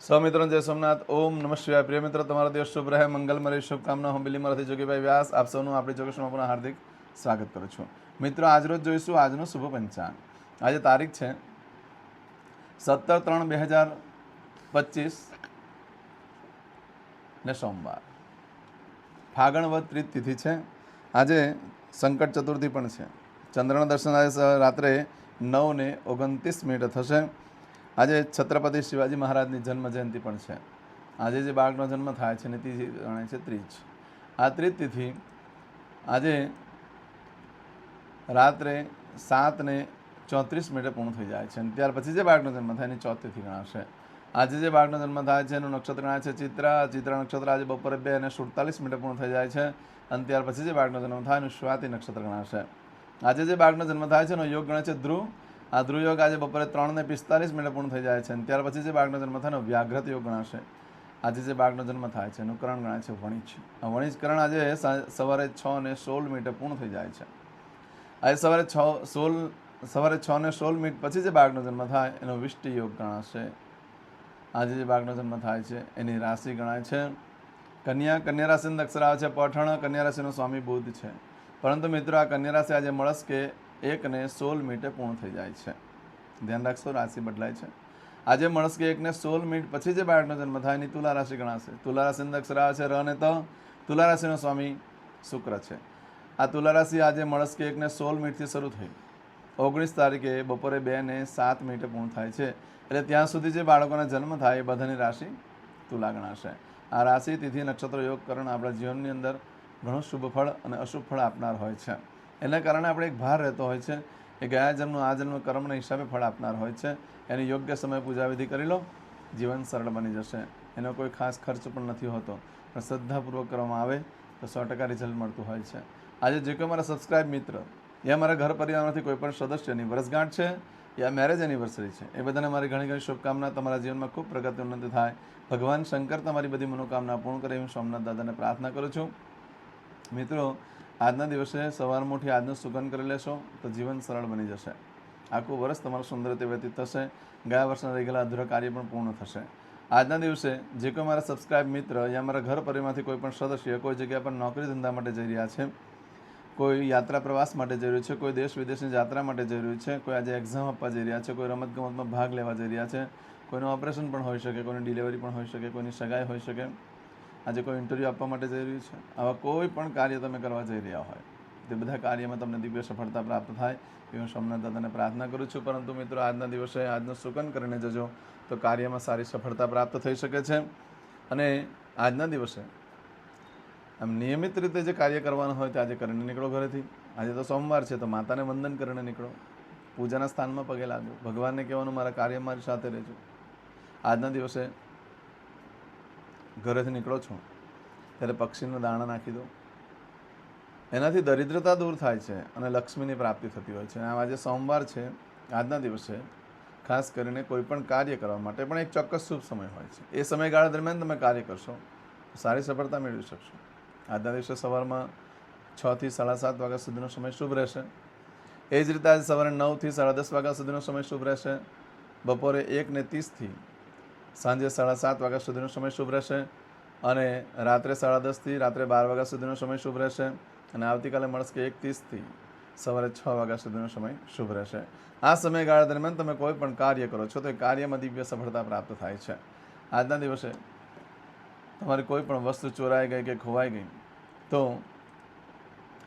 સ્વમિત્રો જય સોમનાથ. ઓમ નમઃ પ્રિય મિત્ર, તમારો દિવસ શુભ રહે. મંગલમય શુભકામના. હું બિલીમરાથી જોગીભાઈ વ્યાસ. આપ સૌનું આપણી જોગેશમાં પણ હાર્દિક સ્વાગત કરું છું. મિત્રો આજરોજ જોઈશું આજનું શુભ પંચાંગ. આજે તારીખ છે સત્તર ત્રણ બે હજાર પચીસ ને સોમવાર. ફાગણ વદ ત્રીજ તિથિ છે. આજે સંકટ ચતુર્થી પણ છે. ચંદ્રના દર્શન આજે રાત્રે નવ ને ઓગણત્રીસ મિનિટ થશે. આજે છત્રપતિ શિવાજી મહારાજની જન્મ જયંતિ પણ છે. આજે જે બાળકનો જન્મ થાય છે ને તિથિ ગણાય છે ત્રીજ. આ ત્રીજ તિથિ આજે રાત્રે સાતને ચોત્રીસ મિનિટે પૂર્ણ થઈ જાય છે અને ત્યાર પછી જે બાળકનો જન્મ થાય એની તિથિ ગણાશે. આજે જે બાળકનો જન્મ થાય છે એનું નક્ષત્ર ગણાય છે ચિત્ર. ચિત્ર નક્ષત્ર આજે બપોરે બે અને સુડતાલીસ મિનિટે પૂર્ણ થઈ જાય છે અને ત્યાર પછી જે બાળકનો જન્મ થાય એનું સ્વાતિ નક્ષત્ર ગણાશે. આજે જે બાળકનો જન્મ થાય છે એનો યોગ ગણાય છે ધ્રુવ. આ ધ્રુવયોગ આજે બપોરે ત્રણ ને પિસ્તાલીસ મિનિટે પૂર્ણ થઈ જાય છે અને ત્યાર પછી જે બાળકનો જન્મ થાય વ્યાઘ્રત યોગ ગણાશે. આજે જે બાળકનો જન્મ થાય છે એનું કરણ ગણાય છે વણિજ. આ વણિજકરણ આજે સવારે છ ને સોળ મિનિટે પૂર્ણ થઈ જાય છે. આજે સવારે છ, સોળ, સવારે છ ને સોળ મિનિટ પછી જે બાળકનો જન્મ થાય એનો વિષ્ટિ યોગ ગણાશે. આજે જે બાળકનો જન્મ થાય છે એની રાશિ ગણાય છે. કન્યા કન્યા રાશિનો અક્ષર આવે છે. પઠણ, કન્યા રાશિનો સ્વામી બુધ છે. પરંતુ મિત્રો આ કન્યા રાશિ આજે મળસ કે એક ને સોળ મિનિટે પૂર્ણ થઈ જાય છે. ધ્યાન રાખશો, રાશિ બદલાય છે. આજે મળશે કે એકને સોળ મિનિટ પછી જે બાળકનો જન્મ થાય એની તુલા રાશિ ગણાશે. તુલા રાશિનો અક્ષર છે, ર ને ત. તુલા રાશિનો સ્વામી શુક્ર છે. આ તુલા રાશિ આજે મળશે કે એકને સોળ મિનિટથી શરૂ થઈ. ઓગણીસ તારીખે બપોરે બે ને સાત મિનિટે પૂર્ણ થાય છે. એટલે ત્યાં સુધી જે બાળકોના જન્મ થાય એ બધાની રાશિ તુલા ગણાશે. આ રાશિ, તિથિ, નક્ષત્ર, યોગ કરણ આપણા જીવનની અંદર ઘણું શુભ ફળ અને અશુભ ફળ આપનાર હોય છે. એના કારણે આપણે એક ભાર રહેતો હોય છે એ ગયા જન્મનું આ જન્મ કર્મના હિસાબે ફળ આપનાર હોય છે. એની યોગ્ય સમયે પૂજા વિધિ કરી લો, જીવન સરળ બની જશે. એનો કોઈ ખાસ ખર્ચ પણ નથી હોતો. પણ શ્રદ્ધાપૂર્વક કરવામાં આવે તો સો ટકા રિઝલ્ટ મળતું હોય છે. આજે જે કોઈ મારા સબસ્ક્રાઇબ મિત્ર યા મારા ઘર પરિવારમાંથી કોઈ પણ સદસ્યની વર્ષગાંઠ છે યા મેરેજ એનિવર્સરી છે. એ બધાને મારી ઘણી ઘણી શુભકામના. તમારા જીવનમાં ખૂબ પ્રગતિ ઉન્નતિ થાય. ભગવાન શંકર તમારી બધી મનોકામના પૂર્ણ કરે. એવી સોમનાથ દાદાને પ્રાર્થના કરું છું. મિત્રો આજના દિવસે સવારમાં ઉઠી આજનું સુગંધ કરી લેશો તો જીવન સરળ બની જશે. આખું વર્ષ તમારું સુંદર રીતે વ્યતીત થશે. ગયા વર્ષના રહી ગયેલા અધૂરા કાર્ય પણ પૂર્ણ થશે. આજના દિવસે જે કોઈ મારા સબસ્ક્રાઇબ મિત્ર યા મારા ઘર પરિવારમાંથી કોઈ પણ સદસ્ય કોઈ જગ્યા પર નોકરી ધંધા માટે જઈ રહ્યા છે, કોઈ યાત્રા પ્રવાસ માટે જઈ રહ્યું છે, કોઈ દેશ વિદેશની યાત્રા માટે જઈ રહ્યું છે, કોઈ આજે એક્ઝામ આપવા જઈ રહ્યા છે, કોઈ રમતગમતમાં ભાગ લેવા જઈ રહ્યા છે, કોઈનું ઓપરેશન પણ હોઈ શકે, કોઈની ડિલિવરી પણ હોઈ શકે, કોઈની સગાઈ હોઈ શકે આજે કોઈ ઇન્ટરવ્યૂ આપવા માટે જઈ રહ્યું છે? આવા કોઈ પણ કાર્ય તમે કરવા જઈ રહ્યા હોય, તે બધા કાર્યમાં તમને દિવ્ય સફળતા પ્રાપ્ત થાય એ હું સોમનાથ દાદાને પ્રાર્થના કરું છું. પરંતુ મિત્રો, આજના દિવસે આજનું સુકન કરીને જજો તો કાર્યમાં સારી સફળતા પ્રાપ્ત થઈ શકે છે. અને આજના દિવસે આમ નિયમિત રીતે જે કાર્ય કરવાનું હોય તે આજે કરીને નીકળો ઘરેથી. આજે તો સોમવાર છે, તો માતાને વંદન કરીને નીકળો. પૂજાના સ્થાનમાં પગે લાગો ભગવાનને કહેવાનું, મારા કાર્ય મારી સાથે રહેજો. આજના દિવસે ઘરેથી નીકળો છો, ત્યારે પક્ષીને દાણા નાખી દો. એનાથી દરિદ્રતા દૂર થાય છે અને લક્ષ્મીની પ્રાપ્તિ થતી હોય છે. આમ આજે સોમવાર છે, આજના દિવસે ખાસ કરીને કોઈપણ કાર્ય કરવા માટે પણ એક ચોક્કસ શુભ સમય હોય છે. એ સમયગાળા દરમિયાન તમે કાર્ય કરશો સારી સફળતા મેળવી શકશો. આજના દિવસે સવારમાં છથી સાડા સાત વાગ્યા સુધીનો સમય શુભ રહેશે. એ જ રીતે આજે સવારે નવથી સાડા દસ વાગ્યા સુધીનો સમય શુભ રહેશે. બપોરે એકને ત્રીસથી સાંજે સાડા સાત વાગ્યા સુધીનો સમય શુભ રહેશે અને રાત્રે સાડા દસથી રાત્રે બાર વાગ્યા સુધીનો સમય શુભ રહેશે અને આવતીકાલે મળશે એક ત્રીસથી સવારે છ વાગ્યા સુધીનો સમય શુભ રહેશે. આ સમયગાળા દરમિયાન તમે કોઈ પણ કાર્ય કરો છો તો એ કાર્યમાં દિવ્ય સફળતા પ્રાપ્ત થાય છે. આજના દિવસે તમારી કોઈ પણ વસ્તુ ચોરાઈ ગઈ કે ખોવાઈ ગઈ તો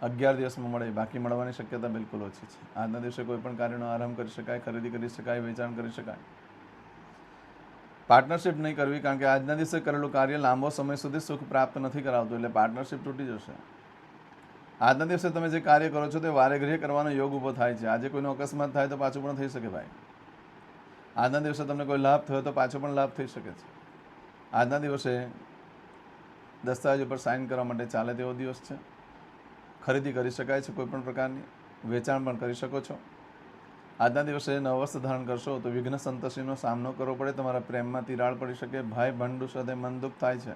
અગિયાર દિવસમાં મળે બાકી મળવાની શક્યતા બિલકુલ ઓછી છે. આજના દિવસે કોઈ પણ કાર્યનો આરંભ કરી શકાય, ખરીદી કરી શકાય, વેચાણ કરી શકાય. પાર્ટનરશિપ નહીં કરવી કારણ કે આજના દિવસે કરેલું કાર્ય લાંબો સમય સુધી સુખ પ્રાપ્ત નથી કરાવતું એટલે પાર્ટનરશિપ તૂટી જશે. આજના દિવસે તમે જે કાર્ય કરો છો તે વારે ઘડીએ કરવાનો યોગ ઊભો થાય છે. આજે કોઈનો અકસ્માત થાય તો પાછું પણ થઈ શકે ભાઈ. આજના દિવસે તમને કોઈ લાભ થયો તો પાછો પણ લાભ થઈ શકે છે. આજના દિવસે દસ્તાવેજ ઉપર સાઇન કરવા માટે ચાલે તેવો દિવસ છે. ખરીદી કરી શકાય છે કોઈપણ પ્રકારની. વેચાણ પણ કરી શકો છો. આજના દિવસે નવ વસ્ત્ર ધારણ કરશો તો વિઘ્ન સંતોષીનો સામનો કરવો પડે, તમારા પ્રેમમાં તિરાડ પડી શકે, ભાઈ ભંડુ સાથે મન દુઃખ થાય છે.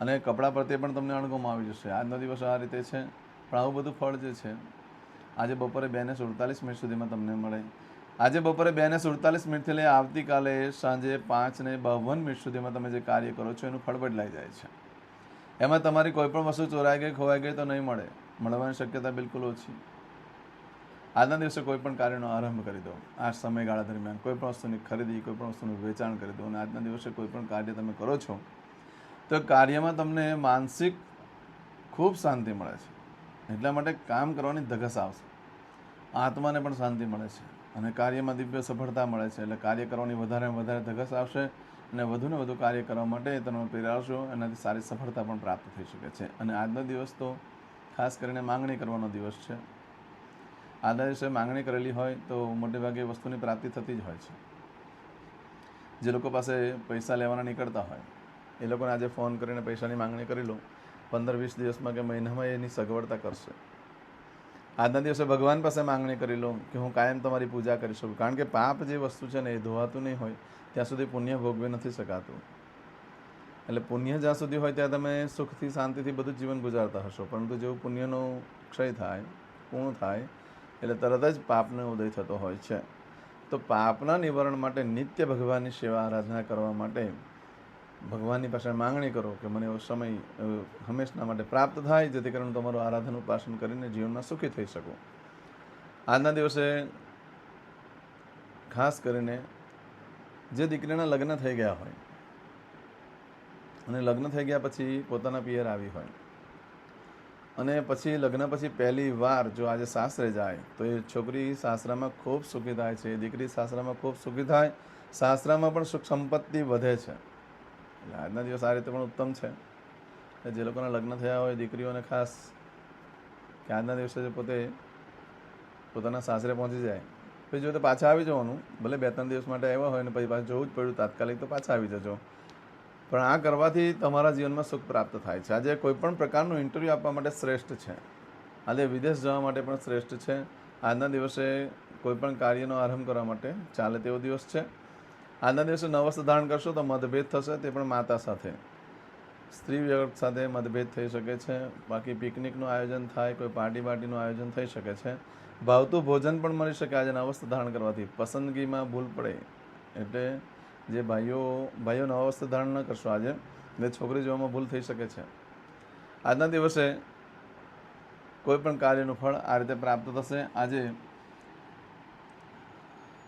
અને કપડાં પ્રત્યે પણ તમને અણગમ આવી જશે. આજનો દિવસ આ રીતે છે. પણ આવું બધું ફળ જે છે, આજે બપોરે બે ને સુડતાલીસ મિનિટ સુધીમાં તમને મળે. આજે બપોરે બે ને સુડતાલીસ મિનિટથી લઈ આવતીકાલે સાંજે પાંચ ને બાવન મિનિટ સુધીમાં તમે જે કાર્ય કરો છો, એનું ફળ બદલાઈ જાય છે. એમાં તમારી કોઈપણ વસ્તુ ચોરાઈ ગઈ, ખોવાઈ ગઈ તો નહીં મળે. મળવાની શક્યતા બિલકુલ ઓછી. આજના દિવસે કોઈ પણ કાર્યનો આરંભ કરી દો. આ સમયગાળા દરમિયાન કોઈ પણ વસ્તુની ખરીદી, કોઈ પણ વસ્તુનું વેચાણ કરી દો અને આજના દિવસે કોઈ પણ કાર્ય તમે કરો છો, તો કાર્યમાં તમને માનસિક ખૂબ શાંતિ મળે છે. એટલા માટે કામ કરવાની ધગસ આવશે. આત્માને પણ શાંતિ મળે છે અને કાર્યમાં દિવ્ય સફળતા મળે છે. એટલે કાર્ય કરવાની વધારે વધારે ધગસ આવશે અને વધુને વધુ કાર્ય કરવા માટે તમે પ્રેરાશો એનાથી સારી સફળતા પણ પ્રાપ્ત થઈ શકે છે. અને આજનો દિવસ તો ખાસ કરીને માંગણી કરવાનો દિવસ છે. આજના દિવસે માંગણી કરેલી હોય તો મોટે ભાગે વસ્તુની પ્રાપ્તિ થતી જ હોય છે. જે લોકો પાસે પૈસા લેવાના નીકળતા હોય, એ લોકોને આજે ફોન કરીને પૈસાની માંગણી કરી લો પંદર વીસ દિવસમાં કે મહિનામાં એની સગવડતા કરશે. આજના દિવસે ભગવાન પાસે માંગણી કરી લો કે હું કાયમ તમારી પૂજા કરી શકું, કારણ કે પાપ જે વસ્તુ છે ને એ ધોવાતું નહીં હોય, ત્યાં સુધી પુણ્ય ભોગવી નથી શકાતું. એટલે પુણ્ય જ્યાં સુધી હોય ત્યાં તમે સુખથી શાંતિથી બધું જીવન ગુજારતા હશો, પરંતુ જેવું પુણ્યનો ક્ષય થાય, પૂર્ણ થાય એટલે તરત જ પાપનો ઉદય થતો હોય છે. તો પાપના નિવારણ માટે નિત્ય ભગવાનની સેવા આરાધના કરવા માટે ભગવાનની પાસે માંગણી કરો કે મને એવો સમય હંમેશના માટે પ્રાપ્ત થાય, જેથી કરીને તમારું આરાધન ઉપાસન કરીને જીવનમાં સુખી થઈ શકું. આજના દિવસે ખાસ કરીને જે દીકરીના લગ્ન થઈ ગયા હોય, અને લગ્ન થઈ ગયા પછી પોતાના પિયર આવી હોય અને પછી લગ્ન પછી પહેલી વાર જો આજે સાસરે જાય, તો એ છોકરી સાસરામાં ખૂબ સુખી થાય છે દીકરી સાસરામાં ખૂબ સુખી થાય, સાસરામાં પણ સુખ સંપત્તિ વધે છે. એટલે આજના દિવસ આ રીતે પણ ઉત્તમ છે. જે લોકોના લગ્ન થયા હોય, દીકરીઓને ખાસ, કે આજના દિવસે જે પોતે પોતાના સાસરે પહોંચી જાય પછી જો તો પાછા આવી જવાનું, ભલે બે ત્રણ દિવસ માટે આવ્યા હોય ને પછી પાછું જવું જ પડ્યું, તાત્કાલિક તો પાછા આવી જજો. પણ આ કરવાથી તમારા જીવનમાં સુખ પ્રાપ્ત થાય છે. આજે કોઈ પણ પ્રકારનું ઇન્ટરવ્યૂ આપવા માટે શ્રેષ્ઠ છે. આજે વિદેશ જવા માટે પણ શ્રેષ્ઠ છે. આજના દિવસે કોઈપણ કાર્યનો આરંભ કરવા માટે ચાલે તેવો દિવસ છે. આજના દિવસે નવસ્થ ધારણ કરશો તો મતભેદ થશે, તે પણ માતા સાથે. સ્ત્રી વ્યક્તિ સાથે મતભેદ થઈ શકે છે. બાકી પિકનિકનું આયોજન થાય, કોઈ પાર્ટી પાર્ટીનું આયોજન થઈ શકે છે. ભાવતું ભોજન પણ મળી શકે. આજે નવસ્થ ધારણ કરવાથી પસંદગીમાં ભૂલ પડે. એટલે જે ભાઈઓ ભાઈઓ અવસ્થા ધારણ ન કરશો આજે, એટલે છોકરી જોવામાં ભૂલ થઈ શકે છે. આજના દિવસે કોઈ પણ કાર્યનું ફળ આ રીતે પ્રાપ્ત થશે. આજે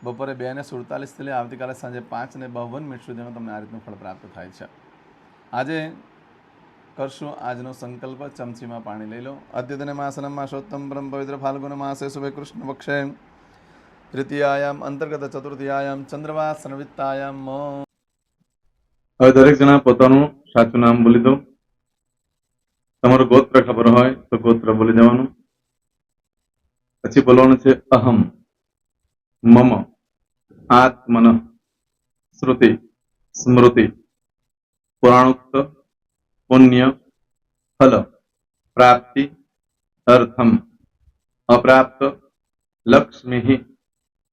બપોરે બે ને સુડતાલીસથી લઈ આવતીકાલે સાંજે પાંચ ને બાવન મિનિટ સુધીમાં તમને આ રીતનું ફળ પ્રાપ્ત થાય છે. આજે કરશું આજનો સંકલ્પ. ચમચીમાં પાણી લઈ લો. અદ્યતન માસનમ માસોત્તમ બ્રહ્મ પવિત્ર ફાલ્ગુન માસે. શુભે કૃષ્ણ પક્ષે તૃતીયાયામ અંતર્ગત ચતુર્થીયાયામ ચંદ્રમા સંવિત્તાયામ હવે દરેક જણા પોતાનું સાચું નામ બોલી દો તમારું ગોત્ર ખબર હોય તો ગોત્ર બોલી દેવાનું. પછી બોલવાનું છે અહમ, મમ, આત્મન, શ્રુતિ, સ્મૃતિ, પુરાણોક્ત, પુણ્ય, ફલ, પ્રાપ્તિ, અર્થમ, અપ્રાપ્ત, લક્ષ્મી